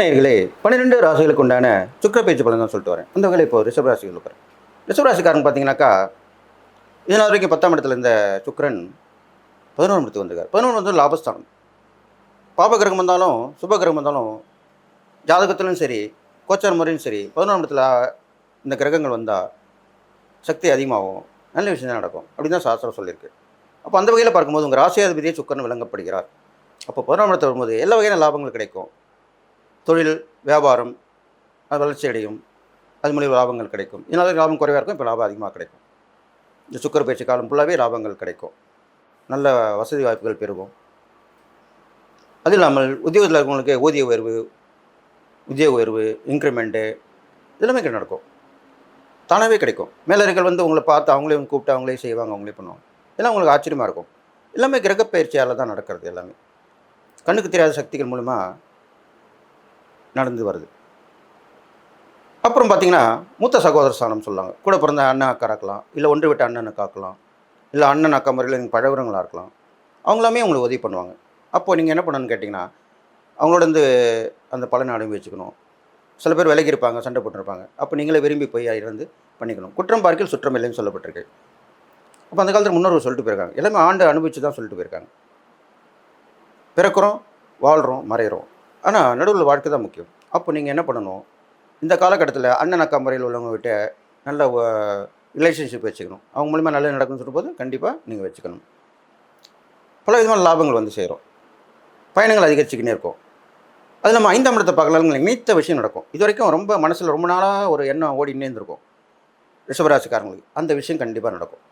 நேயர்களே பன்னிரெண்டு ராசிகளுக்கு உண்டான சுக்கிர பேச்சு பலன் தான் சொல்லிட்டு வரேன். அந்த வகையில் இப்போ ரிஷப ராசிகள் இருக்கிறேன் பார்த்தீங்கன்னாக்கா இதனால் வரைக்கும் பத்தாம் இடத்துல இருந்த சுக்கரன் பதினோரு இடத்துக்கு வந்திருக்கார். பதினொன்று வந்து லாபஸ்தானம். பாபகிரகம் வந்தாலும் சுபகிரகம் வந்தாலும் ஜாதகத்திலும் சரி கோச்சார முறையும் சரி பதினொன்றாம் இடத்துல இந்த கிரகங்கள் வந்தால் சக்தி அதிகமாகும். நல்ல விஷயம் தான் நடக்கும். அப்படின்னு தான் சாஸ்திரம் சொல்லியிருக்கு. அப்போ அந்த வகையில் பார்க்கும்போது உங்கள் ராசியாதிபதியே சுக்கரன் விளங்கப்படுகிறார். அப்போ பதினொன்றாம் இடத்துல வரும்போது எல்லா வகையான லாபங்கள் கிடைக்கும். தொழில் வியாபாரம் அது வளர்ச்சி அடையும். அது மூலியம் லாபங்கள் கிடைக்கும். இதனால் லாபம் குறைவாக இருக்கும் இப்போ லாபம் அதிகமாக கிடைக்கும். இந்த சுக்கர பயிற்சி காலம் ஃபுல்லாகவே லாபங்கள் கிடைக்கும். நல்ல வசதி வாய்ப்புகள் பெறுவோம். அது இல்லாமல் உத்தியோகத்தில் இருக்கவங்களுக்கு ஊதிய உயர்வு உத்தியோக உயர்வு இன்க்ரிமெண்ட்டு இதெல்லாமே நடக்கும். தானாகவே கிடைக்கும். மேலர்கள் வந்து உங்களை பார்த்து அவங்களே கூப்பிட்டு அவங்களே செய்வாங்க அவங்களே பண்ணுவாங்க. இதெல்லாம் உங்களுக்கு ஆச்சரியமாக இருக்கும். எல்லாமே கிரகப்பயிற்சியால் தான் நடக்கிறது எல்லாமே. கண்ணுக்கு தெரியாத சக்திகள் மூலிமா நடந்து வருது. அப்புறம் பார்த்தீங்கன்னா மூத்த சகோதர ஸ்தானம் சொல்லுவாங்க கூட பிறந்த அண்ணன் அக்கா இருக்கலாம். இல்லை ஒன்று விட்ட அண்ணனை காக்கலாம். இல்லை அண்ணன் அக்கா முறையில் நீங்கள் பழகுறவங்களா இருக்கலாம். அவங்களாமே உங்களுக்கு உதவி பண்ணுவாங்க. அப்போது நீங்கள் என்ன பண்ணணும்னு கேட்டிங்கன்னா அவங்களோட வந்து அந்த பலனை அனுபவிச்சுக்கணும் சில பேர் விலகி இருப்பாங்க சண்டை போட்டுருப்பாங்க. அப்போ நீங்களே விரும்பி போய் இருந்து பண்ணிக்கணும். குற்றம் பார்க்கில் சுற்றம் இல்லைன்னு சொல்லப்பட்டிருக்கு. அப்போ அந்த காலத்தில் முன்னோர்கள் சொல்லிட்டு போயிருக்காங்க. எல்லாமே ஆண்டு அனுபவிச்சு தான் சொல்லிட்டு போயிருக்காங்க. பிறக்கிறோம் வாழ்கிறோம் மறைகிறோம். ஆனால் நடுவில் வாழ்க்கை தான் முக்கியம். அப்போ நீங்கள் என்ன பண்ணணும்? இந்த காலகட்டத்தில் அண்ணன் அக்கா முறையில் உள்ளவங்ககிட்ட நல்ல ரிலேஷன்ஷிப் வச்சுக்கணும். அவங்க மூலிமா நல்லது நடக்கும்னு சொல்லும்போது கண்டிப்பாக நீங்கள் வச்சுக்கணும். பல விதமான லாபங்கள் வந்து சேரும். பயணங்கள் அதிகரிச்சுக்கினே இருக்கும். அது நம்ம ஐந்தாம் இடத்தை பார்க்கலாம் நீத்த விஷயம் நடக்கும். இது வரைக்கும் ரொம்ப மனசில் ரொம்ப நாளாக ஒரு எண்ணம் ஓடி இருந்திருக்கும். ரிஷபராசிக்காரங்களுக்கு அந்த விஷயம் கண்டிப்பாக நடக்கும்.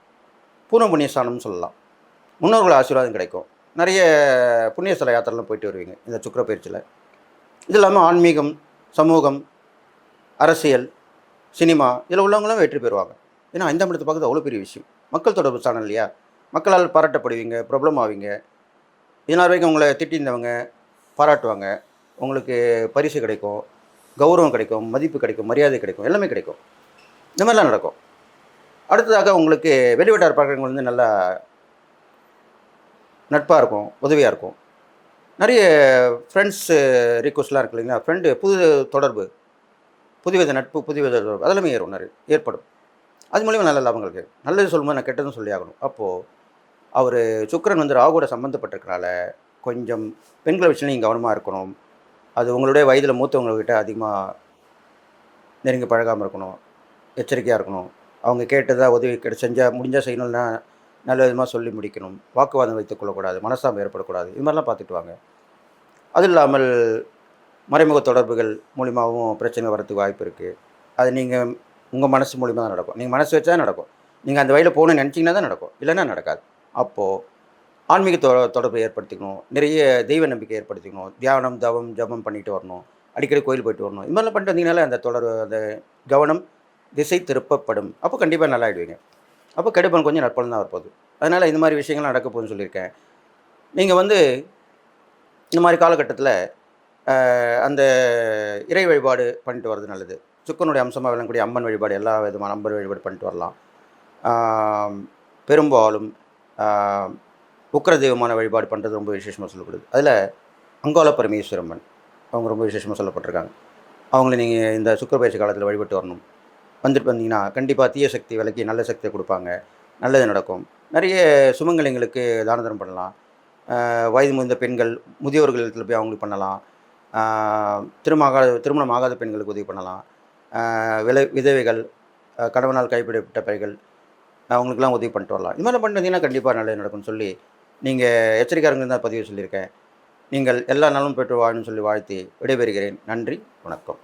பூர்ண புண்ணியஸ்தானம்னு சொல்லலாம். முன்னோர்கள் ஆசீர்வாதம் கிடைக்கும். நிறைய புண்ணிய யாத்திரெலாம் போயிட்டு வருவீங்க. இந்த சுக்கிர பயிற்சியில் இது இல்லாமல் ஆன்மீகம் சமூகம் அரசியல் சினிமா இதில் உள்ளவங்களும் வெற்றி பெறுவாங்க. ஏன்னா ஐந்தாம் இடத்தை பார்க்குறது அவ்வளோ பெரிய விஷயம். மக்கள் தொடர்பு சேனல் இல்லையா? மக்களால் பாராட்டப்படுவீங்க ப்ராப்ளம் ஆவீங்க. இதனால் வரைக்கும் உங்களை திட்டியிருந்தவங்க பாராட்டுவாங்க. உங்களுக்கு பரிசு கிடைக்கும் கௌரவம் கிடைக்கும் மதிப்பு கிடைக்கும் மரியாதை கிடைக்கும் எல்லாமே கிடைக்கும். இந்த மாதிரிலாம் நடக்கும். அடுத்ததாக உங்களுக்கு வெளிவட்டார் பார்க்குறவங்க வந்து நல்லா நட்பாக இருக்கும் உதவியாக இருக்கும். நிறைய ஃப்ரெண்ட்ஸு ரிக்வஸ்ட்லாம் uh, இருக்கு இல்லைங்களா? ஃப்ரெண்டு புது தொடர்பு புதுவித நட்பு புதுவித தொடர்பு அதெல்லாமே ஏறும் நிறைய ஏற்படும். அது மூலிமா நல்ல லாபங்கள் கிடைக்கும். நல்லது சொல்லும்போது நான் கெட்டதும் சொல்லி ஆகணும். அப்போது அவர் சுக்கரன் வந்து ராகுவோட சம்மந்தப்பட்டிருக்கனால கொஞ்சம் பெண்களை விஷயம் நீங்கள் கவனமாக இருக்கணும். அது உங்களுடைய வயதில் மூத்தவங்கக்கிட்ட அதிகமாக நெருங்கி பழகாமல் இருக்கணும் எச்சரிக்கையாக இருக்கணும். அவங்க கேட்டதாக உதவி கிடை செஞ்சால் முடிஞ்சால் செய்யணும்னா நல்ல விதமாக சொல்லி முடிக்கணும். வாக்குவாதம் வைத்துக்கொள்ளக்கூடாது மனசாமம் ஏற்படக்கூடாது. இது மாதிரிலாம் பார்த்துட்டு வாங்க. அது இல்லாமல் மறைமுக தொடர்புகள் மூலிமாவும் பிரச்சனை வரதுக்கு வாய்ப்பு இருக்குது அது நீங்கள் உங்கள் மனசு மூலிமா தான் நடக்கும். நீங்கள் மனசு வச்சா நடக்கும். நீங்கள் அந்த வழியில் போகணும்னு நினச்சிங்கன்னா தான் நடக்கும். இல்லைன்னா நடக்காது. அப்போது ஆன்மீக தொ தொடர்பை ஏற்படுத்திக்கணும். நிறைய தெய்வ நம்பிக்கை ஏற்படுத்திக்கணும். தியானம் தவம் ஜபம் பண்ணிட்டு வரணும். அடிக்கடி கோயில் போயிட்டு வரணும். இது மாதிரிலாம் பண்ணிட்டு வந்தீங்கனாலே அந்த தொடர் அந்த கவனம் திசை திருப்பப்படும். அப்போ கண்டிப்பாக நல்லா ஆகிடுவீங்க அப்போ கெடுப்பன் கொஞ்சம் நற்பலன் தான் வரப்போகுது. அதனால் இந்த மாதிரி விஷயங்கள் நடக்க போகுதுன்னு சொல்லியிருக்கேன். நீங்கள் வந்து இந்த மாதிரி காலகட்டத்தில் அந்த இறை வழிபாடு பண்ணிட்டு வர்றது நல்லது. சுக்கனுடைய அம்சமாக விளங்கக்கூடிய அம்மன் வழிபாடு எல்லா விதமான அம்மன் வழிபாடு பண்ணிட்டு வரலாம். பெரும்பாலும் உக்கர தெய்வமான வழிபாடு பண்ணுறது ரொம்ப விசேஷமாக சொல்லப்படுது. அதில் அங்கோல பரமேஸ்வரம்மன் அவங்க ரொம்ப விசேஷமாக சொல்லப்பட்டிருக்காங்க. அவங்கள நீங்கள் இந்த சுக்கர பயிற்சி காலத்தில் வழிபட்டு வரணும். வந்துட்டு வந்தீங்கன்னா கண்டிப்பாக தீய சக்தி விலைக்கு நல்ல சக்தியை கொடுப்பாங்க. நல்லது நடக்கும். நிறைய சுமங்கலிங்களுக்கு தான தரம் பண்ணலாம் வயது முதிர்ந்த பெண்கள் முதியோர்கள் இடத்துல போய் அவங்களுக்கு பண்ணலாம். திருமணமாகாத திருமணம் ஆகாத பெண்களுக்கு உதவி பண்ணலாம். விலை விதவைகள் கணவனால் கைப்பிடப்பட்ட பெண்கள் அவங்களுக்குலாம் உதவி பண்ணிட்டு வரலாம். இது மாதிரி பண்ணிட்டு கண்டிப்பாக நல்லது நடக்கும்னு சொல்லி நீங்கள் எச்சரிக்கையாக தான் பதிவு சொல்லியிருக்கேன். நீங்கள் எல்லா நாளும் பெற்று வாழணும்னு சொல்லி வாழ்த்தி விடைபெறுகிறேன். நன்றி வணக்கம்.